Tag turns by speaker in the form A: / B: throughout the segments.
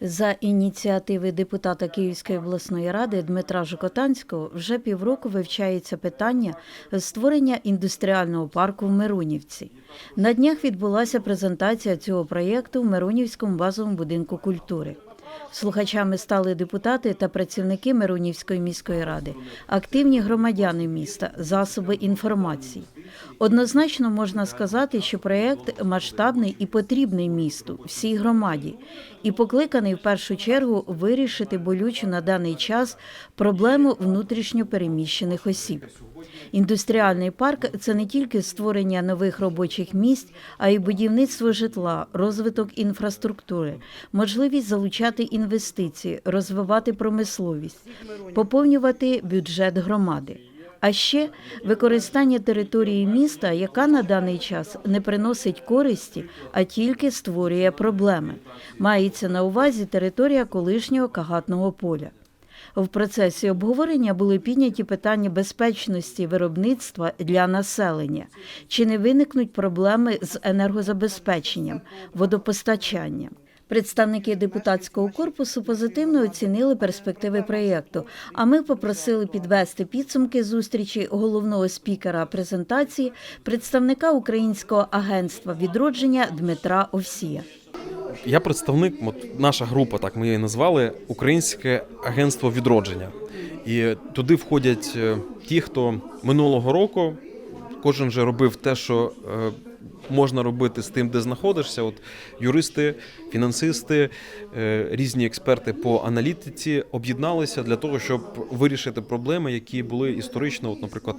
A: За ініціативи депутата Київської обласної ради Дмитра Жукотанського вже півроку вивчається питання створення індустріального парку в Миронівці. На днях відбулася презентація цього проєкту в Миронівському базовому будинку культури. Слухачами стали депутати та працівники Миронівської міської ради, активні громадяни міста, засоби інформації. Однозначно можна сказати, що проєкт масштабний і потрібний місту, всій громаді, і покликаний в першу чергу вирішити болючу на даний час проблему внутрішньо переміщених осіб. Індустріальний парк це не тільки створення нових робочих місць, а й будівництво житла, розвиток інфраструктури, можливість залучати інвестиції, розвивати промисловість, поповнювати бюджет громади. А ще використання території міста, яка на даний час не приносить користі, а тільки створює проблеми. Мається на увазі територія колишнього кагатного поля. В процесі обговорення були підняті питання безпечності виробництва для населення. Чи не виникнуть проблеми з енергозабезпеченням, водопостачанням? Представники депутатського корпусу позитивно оцінили перспективи проєкту. А ми попросили підвести підсумки зустрічі головного спікера презентації, представника Українського агентства відродження Дмитра Овсія.
B: Я представник, от наша група, так ми її назвали, Українське агентство відродження. І туди входять е, ті, хто минулого року кожен вже робив те, що е, можна робити з тим, де знаходишся. От юристи, фінансисти, е, різні експерти по аналітиці об'єдналися для того, щоб вирішити проблеми, які були історично. От, наприклад,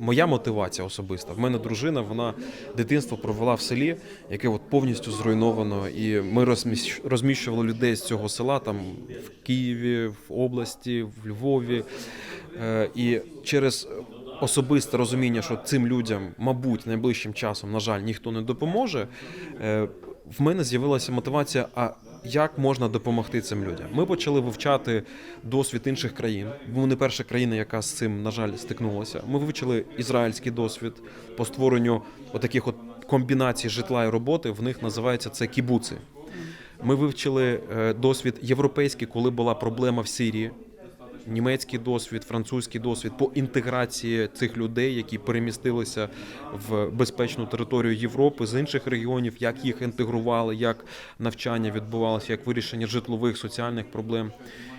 B: моя мотивація особиста. В мене дружина, вона дитинство провела в селі, яке от повністю зруйновано. І ми розміщ- розміщували людей з цього села там в Києві, в області, в Львові. Е, І через особисте розуміння, що цим людям, мабуть, найближчим часом, на жаль, ніхто не допоможе. е, В мене з'явилася мотивація. А як можна допомогти цим людям? Ми почали вивчати досвід інших країн. Був не перша країна, яка з цим, на жаль, стикнулася. Ми вивчили ізраїльський досвід по створенню отаких от комбінацій житла і роботи. В них називається це кібуци. Ми вивчили е, досвід європейський, коли була проблема в Сирії. Німецький досвід, французький досвід по інтеграції цих людей, які перемістилися в безпечну територію Європи з інших регіонів, як їх інтегрували, як навчання відбувалося, як вирішення житлових соціальних проблем.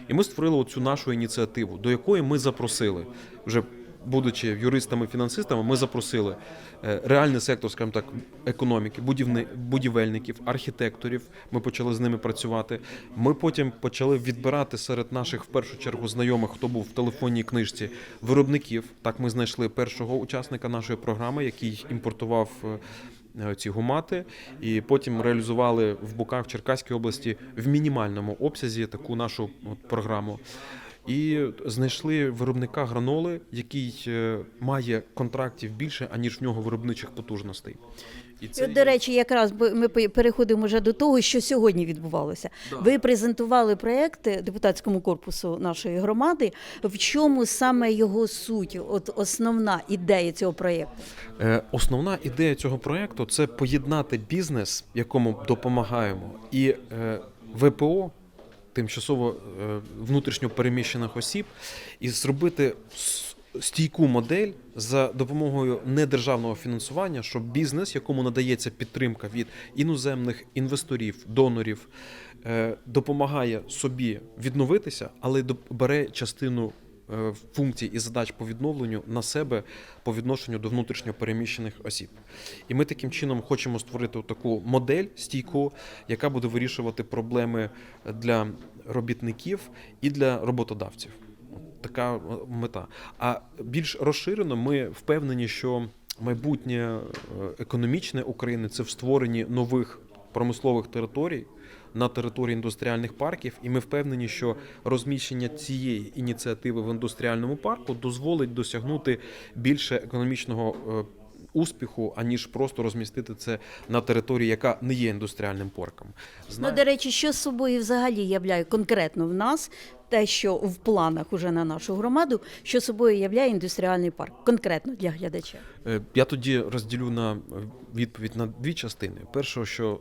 B: І ми створили оцю нашу ініціативу, до якої ми запросили вже. Будучи юристами-фінансистами, ми запросили е, реальний сектор, скажімо так, економіки, будівельників, архітекторів. Ми почали з ними працювати. Ми потім почали відбирати серед наших в першу чергу знайомих, хто був в телефонній книжці, виробників. Так ми знайшли першого учасника нашої програми, який імпортував. е, Ці гумати, і потім реалізували в Буках в Черкаській області в мінімальному обсязі таку нашу от програму. І знайшли виробника граноли, який е, має контрактів більше, аніж в нього виробничих потужностей. І
A: от, до речі, якраз ми пе- переходимо вже до того, що сьогодні відбувалося. Ви презентували проєкт депутатському корпусу нашої громади. В чому саме його суть? От основна ідея цього проєкту?
B: Е, Основна ідея цього проекту це поєднати бізнес, якому допомагаємо, і е, ВПО, тимчасово е, внутрішньо переміщених осіб, і зробити стійку модель за допомогою недержавного фінансування, щоб бізнес, якому надається підтримка від іноземних інвесторів, донорів, е, допомагає собі відновитися, але бере частину функцій і задач по відновленню на себе по відношенню до внутрішньо переміщених осіб. І ми таким чином хочемо створити таку модель стійку, яка буде вирішувати проблеми для робітників і для роботодавців. Така е, мета. А більш розширено ми впевнені, що майбутнє е, економічне України це в створенні нових промислових територій на території індустріальних парків, і ми впевнені, що розміщення цієї ініціативи в індустріальному парку дозволить досягнути більше економічного е, успіху, аніж просто розмістити це на території, яка не є індустріальним парком.
A: Ну, до речі, що з собою взагалі являє конкретно в нас те, що в планах уже на нашу громаду, що собою являє індустріальний парк, конкретно для глядача.
B: Е, Я тоді розділю на е, відповідь на дві частини. Перше, що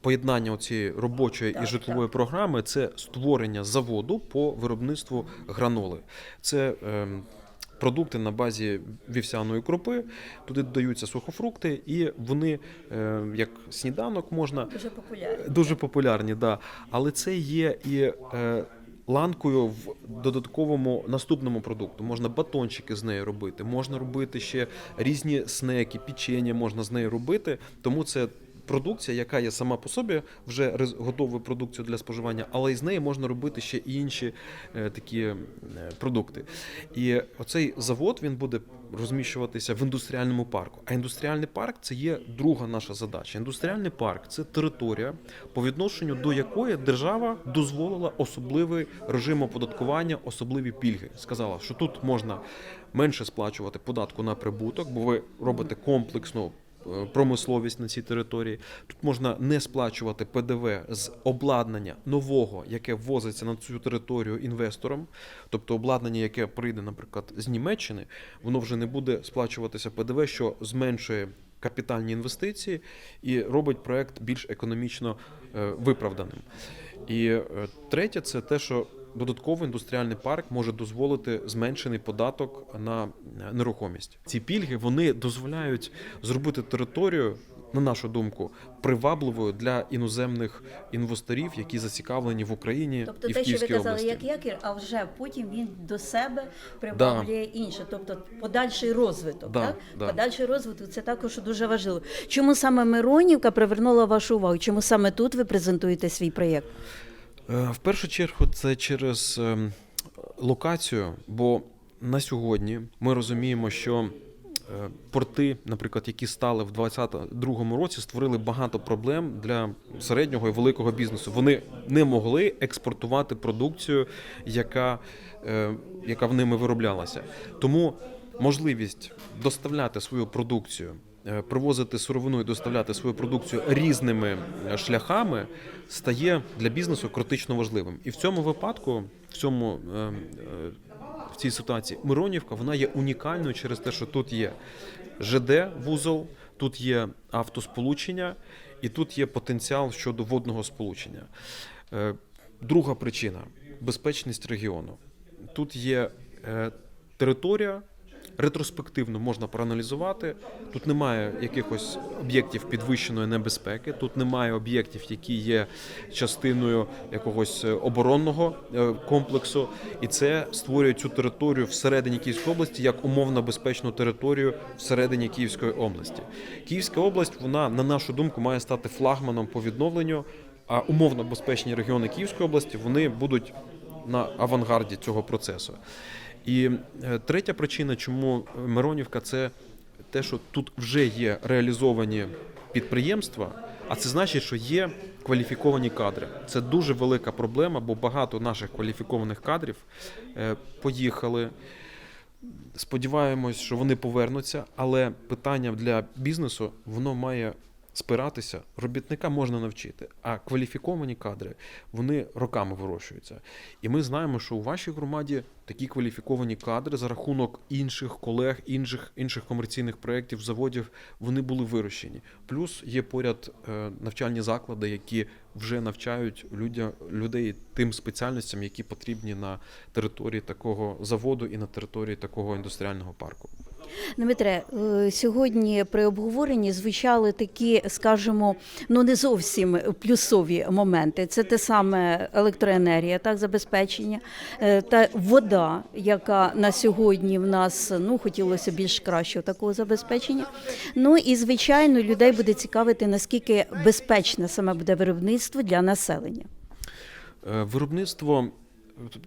B: поєднання цієї робочої і житлової програми це створення заводу по виробництву граноли. Це ем, продукти на базі вівсяної крупи. Туди додаються сухофрукти, і вони е, як сніданок можна
A: Дуже популярні.
B: дуже популярні, да. Але це є і е, ланкою в додатковому наступному продукту. Можна батончики з нею робити, можна робити ще різні снеки, печення можна з нею робити. Тому це. Продукція, яка є сама по собі вже готовою продукцією для споживання, але із неї можна робити ще і інші е, такі е, продукти. І оцей завод він буде розміщуватися в індустріальному парку. А індустріальний парк це є друга наша задача. Індустріальний парк це територія, по відношенню до якої держава дозволила особливий режим оподаткування, особливі пільги. Сказала, що тут можна менше сплачувати податку на прибуток, бо ви робите комплексну. Е, Промисловість на цій території тут можна не сплачувати ПДВ з обладнання нового, яке ввозиться на цю територію інвестором, тобто обладнання, яке прийде, наприклад, з Німеччини, воно вже не буде сплачуватися ПДВ, що зменшує капітальні інвестиції і робить проект більш економічно е, виправданим. І е, третє, це те, що додатково індустріальний парк може дозволити зменшений податок на е, нерухомість. Ці пільги вони дозволяють зробити територію. На нашу думку, привабливою для іноземних інвесторів, які зацікавлені в Україні
A: Тобто
B: і в
A: те, що ви казали,
B: області.
A: як якір, а вже потім він до себе приваблює інше. Тобто подальший розвиток.
B: Да,
A: так?
B: да.
A: Подальший розвиток це також дуже важливо. Чому саме Миронівка привернула вашу увагу? Чому саме тут ви презентуєте свій проєкт?
B: Е, В першу чергу це через ем, локацію, бо на сьогодні ми розуміємо, що е, порти, наприклад, які стали в 2022 році, створили багато проблем для середнього і великого бізнесу. Вони не могли експортувати продукцію, яка, е, яка в ними вироблялася. Тому можливість доставляти свою продукцію. Е, Привозити сировину і доставляти свою продукцію різними е, шляхами стає для бізнесу критично важливим. І в цьому випадку, в цьому е, в цій ситуації, Миронівка вона є унікальною через те, що тут є ЖД вузол, тут є автосполучення, і тут є потенціал щодо водного сполучення. Друга причина безпечність регіону. Тут є територія. Ретроспективно можна проаналізувати. Тут немає якихось об'єктів підвищеної небезпеки, тут немає об'єктів, які є частиною якогось е, оборонного е, комплексу, і це створює цю територію всередині Київської області як умовно безпечну територію всередині Київської області. Київська область, вона, на нашу думку, має стати флагманом по відновленню. А умовно безпечні регіони Київської області вони будуть на авангарді цього процесу. І е, третя причина, чому Миронівка, це те, що тут вже є реалізовані підприємства, а це значить, що є кваліфіковані кадри. Це дуже велика проблема, бо багато наших кваліфікованих кадрів е, поїхали. Сподіваємось, що вони повернуться, але питання для бізнесу воно має спиратися. Робітника можна навчити, а кваліфіковані кадри вони роками вирощуються. І ми знаємо, що у вашій громаді такі кваліфіковані кадри за рахунок інших колег, інших інших комерційних проєктів, заводів, вони були вирощені. Плюс є поряд е, навчальні заклади, які вже навчають людя, людей тим спеціальностям, які потрібні на території такого заводу і на території такого індустріального парку.
A: Дмитре, е, сьогодні при обговоренні звучали такі, скажімо, ну не зовсім плюсові моменти. Це те саме електроенергія, так забезпечення е, та вода, яка на сьогодні в нас ну хотілося більш кращого такого забезпечення. Ну і звичайно, людей буде цікавити наскільки безпечне саме буде виробництво для населення.
B: Е, Виробництво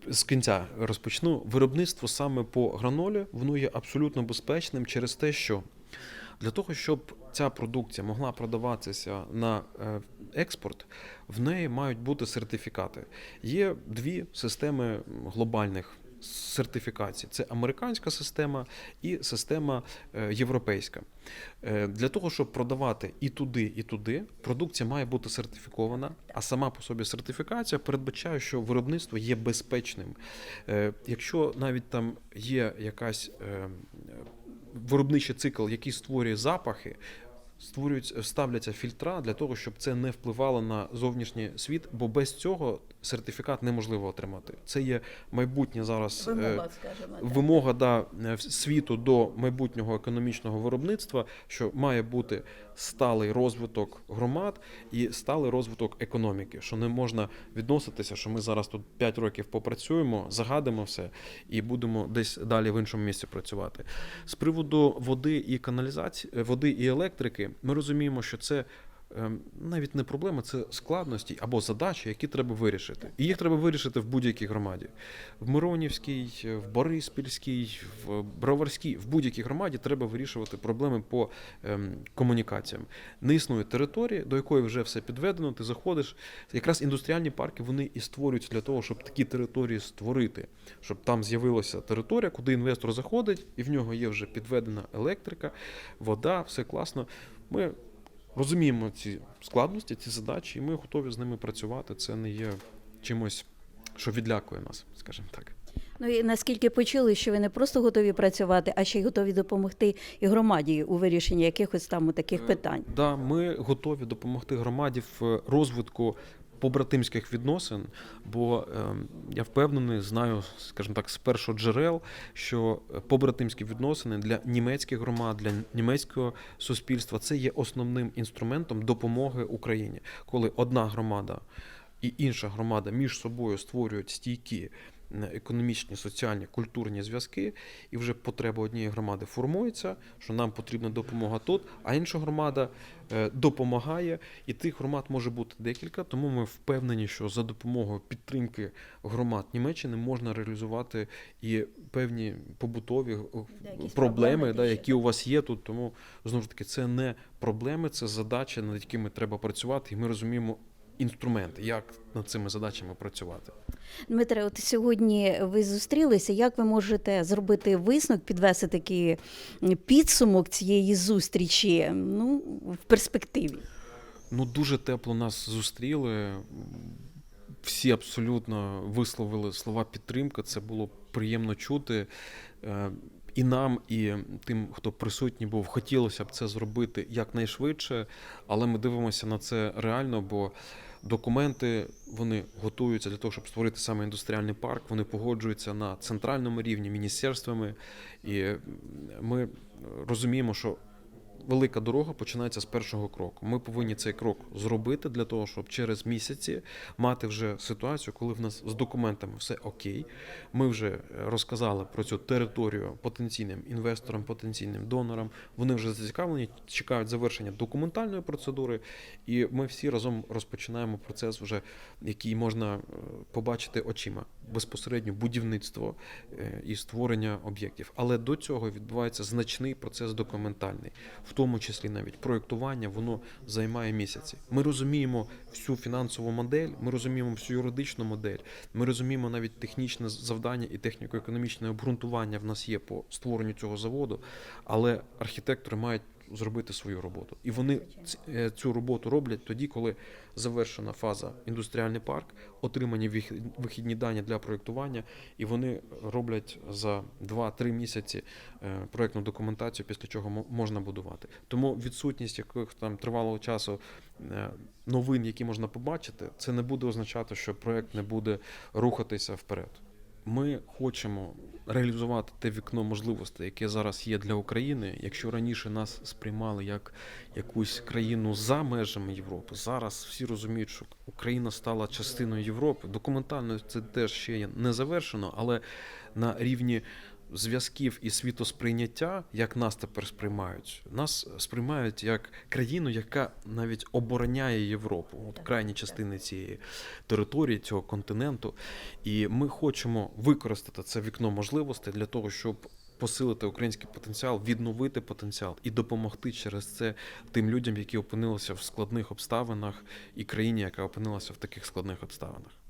B: з кінця розпочну. Виробництво саме по гранолі воно є абсолютно безпечним через те, що для того, щоб ця продукція могла продаватися на е, експорт, в неї мають бути сертифікати. Є дві системи глобальних сертифікацій: це американська система і система е, європейська. Е, Для того, щоб продавати і туди, і туди, продукція має бути сертифікована, а сама по собі сертифікація передбачає, що виробництво є безпечним. Е, Якщо навіть там є якась виробничий цикл, який створює запахи. Створюють, ставляться фільтра для того, щоб це не впливало на зовнішній світ, бо без цього сертифікат неможливо отримати. Це є майбутнє зараз е,
A: Вимога, скажімо
B: вимога да, е, світу до майбутнього економічного виробництва, що має бути сталий розвиток громад і сталий розвиток економіки, що не можна відноситися, що ми зараз тут 5 років попрацюємо, загадимо все і будемо десь далі в іншому місці працювати. З приводу води і каналізації, води і електрики, ми розуміємо, що це. Ем, Навіть не проблема, це складності або задачі, які треба вирішити. І їх треба вирішити в будь-якій громаді. В Миронівській, в Бориспільській, в Броварській, в будь-якій громаді треба вирішувати проблеми по ем, комунікаціям. Не існує території, до якої вже все підведено. Ти заходиш. Якраз індустріальні парки вони і створюються для того, щоб такі території створити, щоб там з'явилася територія, куди інвестор заходить, і в нього є вже підведена електрика, вода, все класно. Ми розуміємо ці складності, ці задачі, і ми готові з ними працювати. Це не є чимось, що відлякує нас, скажімо так.
A: Ну і наскільки почули, що ви не просто готові працювати, а ще й готові допомогти і громаді у вирішенні якихось там таких питань.
B: Да, ми готові допомогти громаді в розвитку побратимських відносин, бо е, я впевнений, знаю, скажімо так, з першого джерел, що побратимські відносини для німецьких громад, для німецького суспільства це є основним інструментом допомоги Україні, коли одна громада і інша громада між собою створюють стійкі економічні, соціальні, культурні зв'язки, і вже потреба однієї громади формується, що нам потрібна допомога тут, а інша громада е, допомагає, і тих громад може бути декілька. Тому ми впевнені, що за допомогою підтримки громад Німеччини можна реалізувати і певні побутові е,
A: проблеми
B: проблеми, да, які у вас є тут. Тому знову ж таки, це не проблеми, це задачі, над якими треба працювати, і ми розуміємо. Інструменти, як над цими задачами працювати.
A: Дмитре, от сьогодні ви зустрілися. Як ви можете зробити висновок, підвести такий підсумок цієї зустрічі ну, в перспективі?
B: Ну, дуже тепло нас зустріли. Всі абсолютно висловили слова підтримки. Це було приємно чути. Е, І нам, і тим, хто присутній був, хотілося б це зробити якнайшвидше, але ми дивимося на це реально, бо документи вони готуються для того, щоб створити саме індустріальний парк. Вони погоджуються на центральному рівні міністерствами, і ми розуміємо, що велика дорога починається з першого кроку. Ми повинні цей крок зробити для того, щоб через місяці мати вже ситуацію, коли в нас з документами все окей. Ми вже розказали про цю територію потенційним інвесторам, потенційним донорам. Вони вже зацікавлені, чекають завершення документальної процедури, і ми всі разом розпочинаємо процес, вже який можна е, побачити очима безпосередньо будівництво е, і створення об'єктів. Але до цього відбувається значний процес документальний, в тому числі навіть проєктування, воно займає місяці. Ми розуміємо всю фінансову модель, ми розуміємо всю юридичну модель, ми розуміємо навіть технічне завдання і техніко-економічне обґрунтування в нас є по створенню цього заводу, але архітектори мають зробити свою роботу. І вони е, цю роботу роблять тоді, коли завершена фаза індустріальний парк, отримані вихідні дані для проєктування, і вони роблять за 2-3 місяці е, проєктну документацію, після чого можна будувати. Тому відсутність яких там тривалого часу е, новин, які можна побачити, це не буде означати, що проєкт не буде рухатися вперед. Ми хочемо реалізувати те вікно можливостей, яке зараз є для України. Якщо раніше нас сприймали як якусь країну за межами Європи, зараз всі розуміють, що Україна стала частиною Європи. Документально це теж ще не завершено, але на рівні зв'язків і світосприйняття, як нас тепер сприймають, нас сприймають як країну, яка навіть обороняє Європу, от крайні частини цієї території, цього континенту. І ми хочемо використати це вікно можливостей для того, щоб посилити український потенціал, відновити потенціал і допомогти через це тим людям, які опинилися в складних обставинах, і країні, яка опинилася в таких складних обставинах.